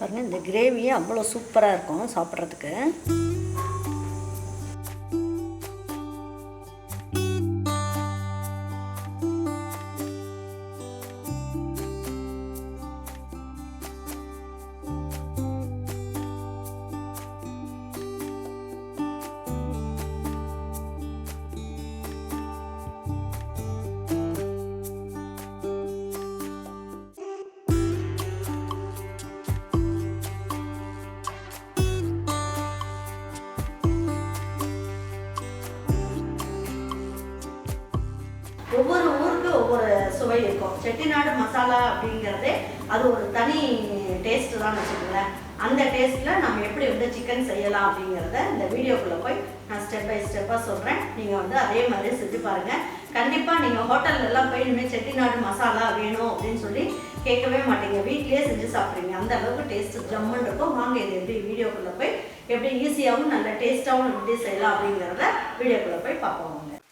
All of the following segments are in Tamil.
பாருங்கள் இந்த கிரேவியே அவ்வளோ சூப்பராக இருக்கும் சாப்பிட்றதுக்கு. ஒவ்வொரு ஊருக்கு ஒவ்வொரு சுவை இருக்கும். செட்டிநாடு மசாலா அப்படிங்கிறதே அது ஒரு தனி டேஸ்ட் தான் வச்சுக்கோங்களேன். அந்த டேஸ்ட்டில் நம்ம எப்படி வந்து சிக்கன் செய்யலாம் அப்படிங்கிறத இந்த வீடியோக்குள்ளே போய் நான் ஸ்டெப் பை ஸ்டெப்பாக சொல்கிறேன் நீங்கள் வந்து அதே மாதிரி செஞ்சு பாருங்கள் கண்டிப்பாக நீங்கள் ஹோட்டல்லலாம் போய் இனிமேல் செட்டிநாடு மசாலா வேணும் அப்படின்னு சொல்லி கேட்கவே மாட்டீங்க. வீட்லேயே செஞ்சு சாப்பிட்றீங்க. அந்த அளவுக்கு டேஸ்ட் ஜம்முன்னு இருக்கும். வாங்க இது எப்படி வீடியோக்குள்ளே போய் எப்படி ஈஸியாகவும் நல்ல டேஸ்ட்டாகவும் எப்படி செய்யலாம் அப்படிங்கிறத வீடியோக்குள்ளே போய் பார்ப்போம். வாங்க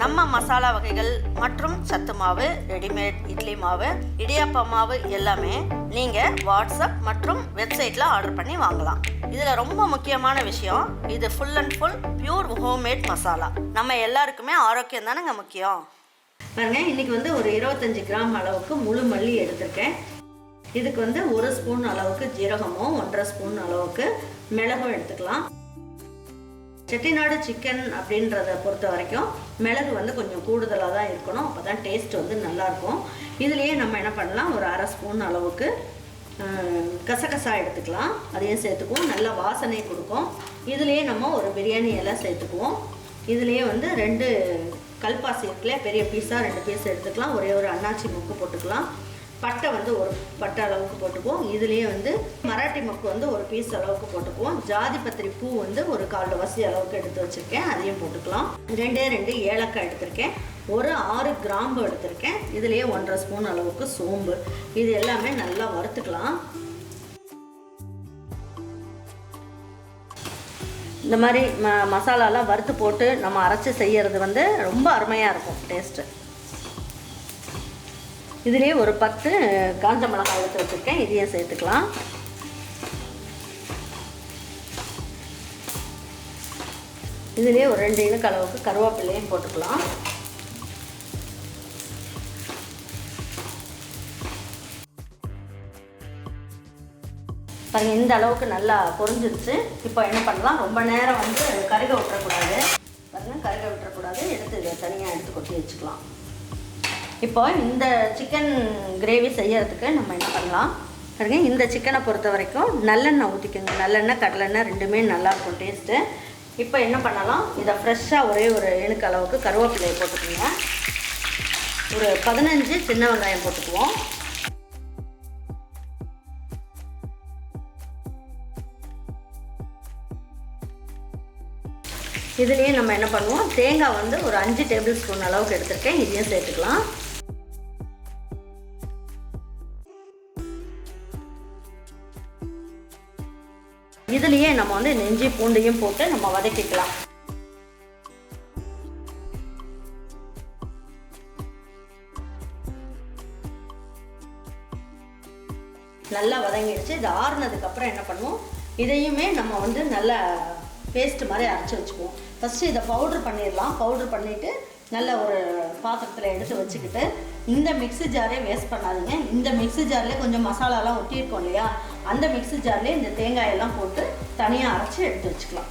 நம்ம மசாலா வகைகள் மற்றும் சத்து மாவு ரெடிமேட் இட்லி மாவு இடியாப்ப மாவு எல்லாமே நீங்கள் வாட்ஸ்அப் மற்றும் வெப்சைட்டில் ஆர்டர் பண்ணி வாங்கலாம். இதில் ரொம்ப முக்கியமான விஷயம் இது full and full pure homemade masala நம்ம எல்லாருக்குமே ஆரோக்கியம் தானேங்க முக்கியம்? பாருங்க இன்னைக்கு வந்து ஒரு இருபத்தஞ்சி கிராம் அளவுக்கு முழு மல்லி எடுத்திருக்கேன். இதுக்கு வந்து ஒரு ஸ்பூன் அளவுக்கு ஜீரகமும் ஒன்றரை ஸ்பூன் அளவுக்கு மிளகும் எடுத்துக்கலாம். செட்டிநாடு சிக்கன் அப்படின்றத பொறுத்த வரைக்கும் மிளகு வந்து கொஞ்சம் கூடுதலாக தான் இருக்கணும். அப்போ தான் டேஸ்ட் வந்து நல்லாயிருக்கும். இதுலேயே நம்ம என்ன பண்ணலாம்? ஒரு அரை ஸ்பூன் அளவுக்கு கசகசா எடுத்துக்கலாம். அதையும் சேர்த்துக்குவோம். நல்ல வாசனை கொடுக்கும். இதுலேயே நம்ம ஒரு பிரியாணி எல்லாம் சேர்த்துக்குவோம். இதுலேயே வந்து ரெண்டு கல்பாசி இருக்குல்ல பெரிய பீஸாக ரெண்டு பீஸ் எடுத்துக்கலாம். ஒரே ஒரு அன்னாச்சி முக்கு போட்டுக்கலாம். பட்டை வந்து ஒரு பட்டை அளவுக்கு போட்டுக்குவோம். இதுலேயே வந்து மராட்டி மக்கு வந்து ஒரு பீஸ் அளவுக்கு போட்டுக்குவோம். ஜாதி பத்திரி பூ வந்து ஒரு கால் வசி அளவுக்கு எடுத்து வச்சுருக்கேன். அதையும் போட்டுக்கலாம். ரெண்டே ரெண்டு ஏலக்காய் எடுத்திருக்கேன். ஒரு ஆறு கிராம்பு எடுத்திருக்கேன். இதுலேயே ஒன்றரை ஸ்பூன் அளவுக்கு சோம்பு. இது எல்லாமே நல்லா வறுத்துக்கலாம். இந்த மாதிரி ம மசாலாலாம் வறுத்து போட்டு நம்ம அரைச்சி செய்கிறது வந்து ரொம்ப அருமையாக இருக்கும் டேஸ்ட்டு. இதுலேயே ஒரு பத்து காஞ்ச மிளகாய் எடுத்து வச்சுருக்கேன். இதையும் சேர்த்துக்கலாம். இதுலேயே ஒரு ரெண்டு இனுக்கு அளவுக்கு கருவேப்பிலையும் போட்டுக்கலாம். பாருங்க இந்த அளவுக்கு நல்லா பொறிஞ்சிருச்சு இப்போ என்ன பண்ணலாம்? ரொம்ப நேரம் வந்து கருக விட்டுறக்கூடாது. பாருங்க கருக விட்டுறக்கூடாது. எடுத்து தனியாக எடுத்து கொட்டி வச்சுக்கலாம். இப்போ இந்த சிக்கன் கிரேவி செய்யறதுக்கு நம்ம என்ன பண்ணலாம்? பாருங்க இந்த சிக்கனை பொறுத்த வரைக்கும் நல்லெண்ணெய் ஊற்றிக்கோங்க நல்லெண்ணெய் கடலெண்ணெய் ரெண்டுமே நல்லா இருக்கும் டேஸ்ட்டு இப்போ என்ன பண்ணலாம்? இதை ஃப்ரெஷ்ஷாக ஒரே ஒரு இணுக்கு அளவுக்கு கருவேப்பிலையை போட்டுக்கோங்க. ஒரு பதினஞ்சு சின்ன வெங்காயம் போட்டுக்குவோம். இதுலேயே நம்ம என்ன பண்ணுவோம்? தேங்காய் வந்து ஒரு அஞ்சு டேபிள் ஸ்பூன் அளவுக்கு எடுத்துருக்கேன். இதையும் சேர்த்துக்கலாம். இதுலேயே நம்ம வந்து நெஞ்சி பூண்டையும் போட்டு நம்ம வதக்கிக்கலாம். நல்லா வதங்கிடுச்சு. இது ஆறுனதுக்கப்புறம் என்ன பண்ணுவோம்? இதையுமே நம்ம வந்து நல்ல பேஸ்ட் மாதிரி அரைச்சி வச்சுக்குவோம். ஃபஸ்ட்டு இதை பவுட்ரு பண்ணிடலாம். பவுட்ரு பண்ணிவிட்டு நல்ல ஒரு பாத்திரத்தில் எடுத்து வச்சுக்கிட்டு இந்த மிக்ஸி ஜாரே வேஸ்ட் பண்ணாதீங்க. இந்த மிக்ஸி ஜாரில் கொஞ்சம் மசாலாலாம் ஒட்டியிருக்கோம் இல்லையா? அந்த மிக்ஸி ஜார்லேயே இந்த தேங்காயெல்லாம் போட்டு தனியாக அரைச்சி எடுத்து வச்சுக்கலாம்.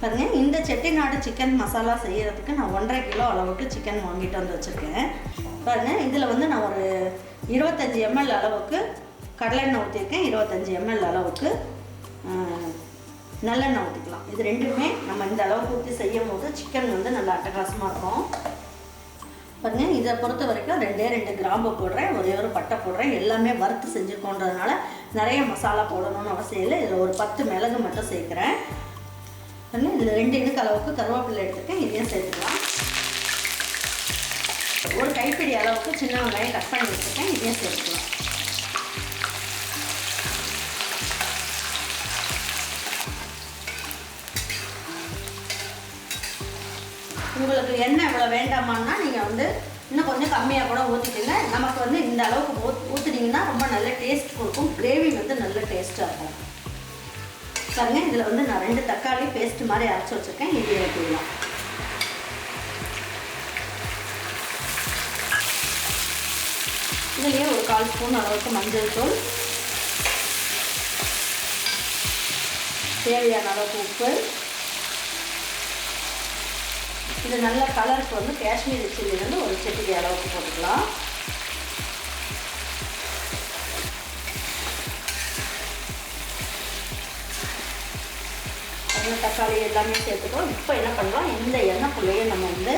பாருங்க இந்த செட்டிநாடு சிக்கன் மசாலா செய்கிறதுக்கு நான் ஒன்றரை கிலோ அளவுக்கு சிக்கன் வாங்கிட்டு வந்து வச்சுருக்கேன். பாருங்கள் இதில் வந்து நான் ஒரு இருபத்தஞ்சி எம்எல் அளவுக்கு கடலெண்ணெய் ஊற்றிருக்கேன் இருபத்தஞ்சி எம்எல் அளவுக்கு நல்லெண்ணெய் ஊற்றிக்கலாம் இது ரெண்டுமே நம்ம இந்த அளவுக்கு ஊற்றி செய்யும் போது சிக்கன் வந்து நல்லா அட்டகாசமாக இருக்கும். பாருங்கள் இதை பொறுத்த வரைக்கும் ரெண்டே ரெண்டு கிராம்பு போடுறேன் ஒரே ஒரு பட்டை போடுறேன் எல்லாமே வறுத்து செஞ்சுக்கோன்றதுனால நிறைய மசாலா போடணும்னு அவசியம் இல்லை. இதில் ஒரு பத்து மிளகு மட்டும் சேர்க்குறேன். பாருங்கள் இதில் ரெண்டு இடுக்கு அளவுக்கு கருவேப்பிலை எடுத்துருக்கேன் இதையும் சேர்த்துக்கலாம். ஒரு கைப்பிடி அளவுக்கு சின்ன வெங்காயம் கட் பண்ணி வச்சுருக்கேன் இதையும் சேர்த்துக்கலாம். உங்களுக்கு எண்ணெய் இவ்வளோ வேண்டாமான்னா நீங்கள் வந்து இன்னும் கொஞ்சம் கம்மியாக கூட ஊற்றிக்கோங்க நமக்கு வந்து இந்த அளவுக்கு ஊத் ஊற்றுனீங்கன்னா ரொம்ப நல்ல டேஸ்ட் கொடுக்கும். கிரேவி வந்து நல்ல டேஸ்ட்டாக இருக்கும். பாருங்க இதில் வந்து நான் ரெண்டு தக்காளி பேஸ்ட் மாதிரி அரைச்சி வச்சுருக்கேன். இது ஊற்றிடலாம் இதுலேயே ஒரு கால் ஸ்பூன் அளவுக்கு மஞ்சள் தூள். தேவையான அளவுக்கு உப்பு. இது நல்ல கலருக்கு வந்து காஷ்மீரி சில்லி வந்து ஒரு செட்டிக்கு அளவுக்கு போட்டுக்கலாம். அதில் தக்காளி எல்லாமே சேர்த்துக்கோ இப்போ என்ன பண்ணலாம்? இந்த எண்ணெய்க்குள்ளேயே நம்ம வந்து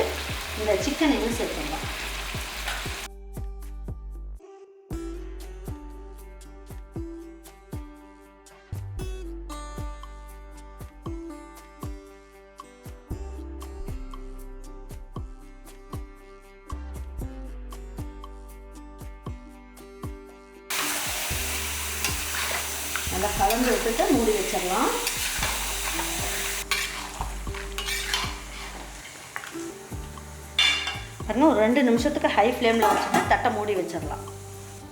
இந்த சிக்கனையும் சேர்த்துக்கலாம். நல்லா கலந்து விட்டுட்டு மூடி வச்சிடலாம். பாருங்க ஒரு ரெண்டு நிமிஷத்துக்கு ஹை ஃப்ளேமில் வச்சுட்டு தட்டை மூடி வச்சிடலாம்.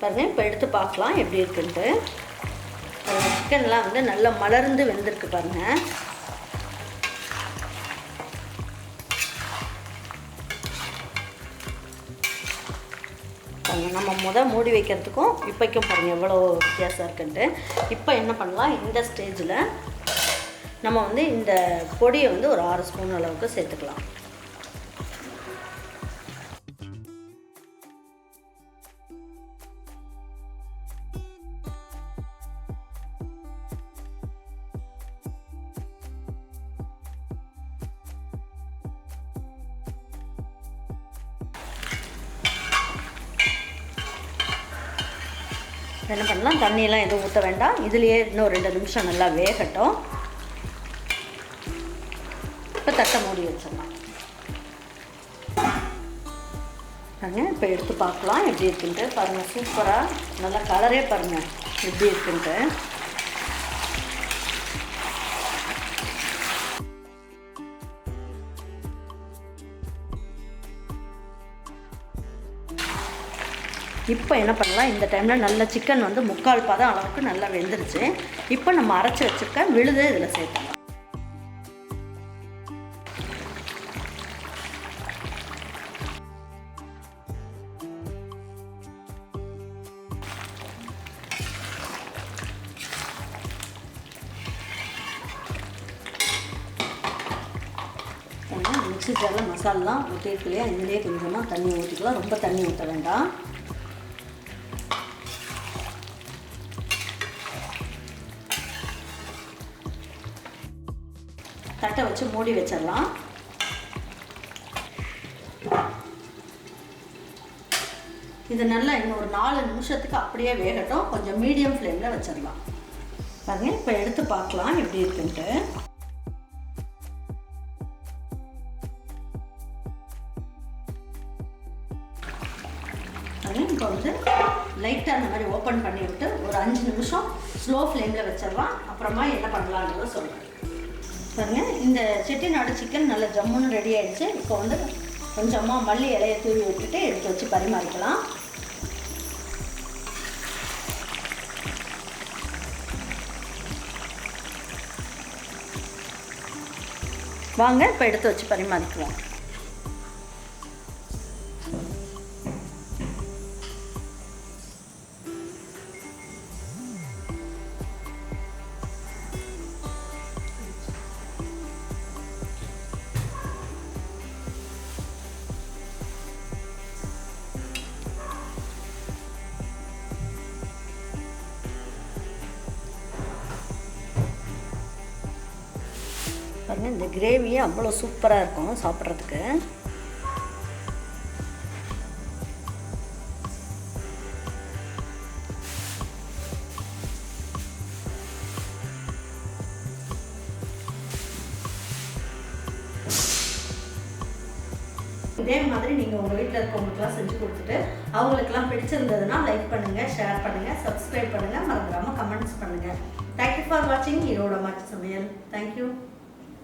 பாருங்க இப்போ எடுத்து பார்க்கலாம் எப்படி இருக்குன்ட்டு. சிக்கன்லாம் வந்து நல்லா மலர்ந்து வெந்திருக்கு பாருங்கள் பாருங்க. நம்ம முத மூடி வைக்கிறதுக்கும் இப்போக்கும் பாருங்கள் எவ்வளோ வித்தியாசம் இருக்குன்ட்டு. இப்போ என்ன பண்ணலாம்? இந்த ஸ்டேஜில் நம்ம வந்து இந்த பொடியை வந்து ஒரு ஆறு ஸ்பூன் அளவுக்கு சேர்த்துக்கலாம். என்ன பண்ணலாம்? தண்ணியெல்லாம் எதுவும் ஊற்ற வேண்டாம். இதுலேயே இன்னும் ரெண்டு நிமிஷம் நல்லா வேகட்டும். இப்போ தட்டை மூடி வச்சிடலாம். பாருங்கள் இப்போ எடுத்து பார்க்கலாம். எப்படி இருக்குன்ட்டு பாருங்கள் சூப்பராக நல்லா கலரே பாருங்கள் எப்படி இருக்குன்ட்டு. இப்போ என்ன பண்ணலாம்? இந்த டைமில் நல்ல சிக்கன் வந்து முக்கால் பதம் அளவுக்கு நல்லா வெந்துருச்சு. இப்போ நம்ம அரைச்சி வச்சுருக்க விழுது இதில் சேர்த்துக்கலாம். மிக்சி ஜாரில் மசாலாம் ஊற்றிருக்கு இல்லையா இதுலேயே கொஞ்சமாக தண்ணி ஊற்றிக்கலாம் ரொம்ப தண்ணி ஊற்ற வேண்டாம். தட்டை வச்சு மூடி வச்சிடலாம். இது நல்லா இன்னும் ஒரு நாலு நிமிஷத்துக்கு அப்படியே வேகட்டும். கொஞ்சம் மீடியம் ஃப்ளேமில் வச்சிடலாம். பாருங்க இப்போ எடுத்து பார்க்கலாம் எப்படி இருக்குன்ட்டு. இப்போ வந்து லைட்டாக அந்த மாதிரி ஓப்பன் பண்ணி விட்டு ஒரு அஞ்சு நிமிஷம் ஸ்லோ ஃப்ளேமில் வச்சிடலாம். அப்புறமா என்ன பண்ணலான்றத சொல்கிறேன் பாருங்கள் இந்த செட்டிநாடு சிக்கன் நல்ல ஜம்முன்னு ரெடி ஆகிடுச்சு இப்போ வந்து கொஞ்சமாக மல்லி இலையை தூவி விட்டுட்டு எடுத்து வச்சு பரிமாறிக்கலாம். வாங்க இப்போ எடுத்து வச்சு பரிமாறிக்குவோம். பாருங்கள் இந்த கிரேவியே அவ்வளோ சூப்பராக இருக்கும் சாப்பிட்றதுக்கு. இதே மாதிரி நீங்கள் உங்கள் வீட்டில் இருக்கவங்களுக்குலாம் செஞ்சு கொடுத்துட்டு அவங்களுக்குலாம் பிடிச்சிருந்ததுன்னா லைக் பண்ணுங்கள் ஷேர் பண்ணுங்கள் சப்ஸ்கிரைப் பண்ணுங்கள் மறந்துடாமல் கமெண்ட்ஸ் பண்ணுங்கள் தேங்க்யூ ஃபார் வாட்சிங் ஈரோட மாற்று சமையல் தேங்க்யூ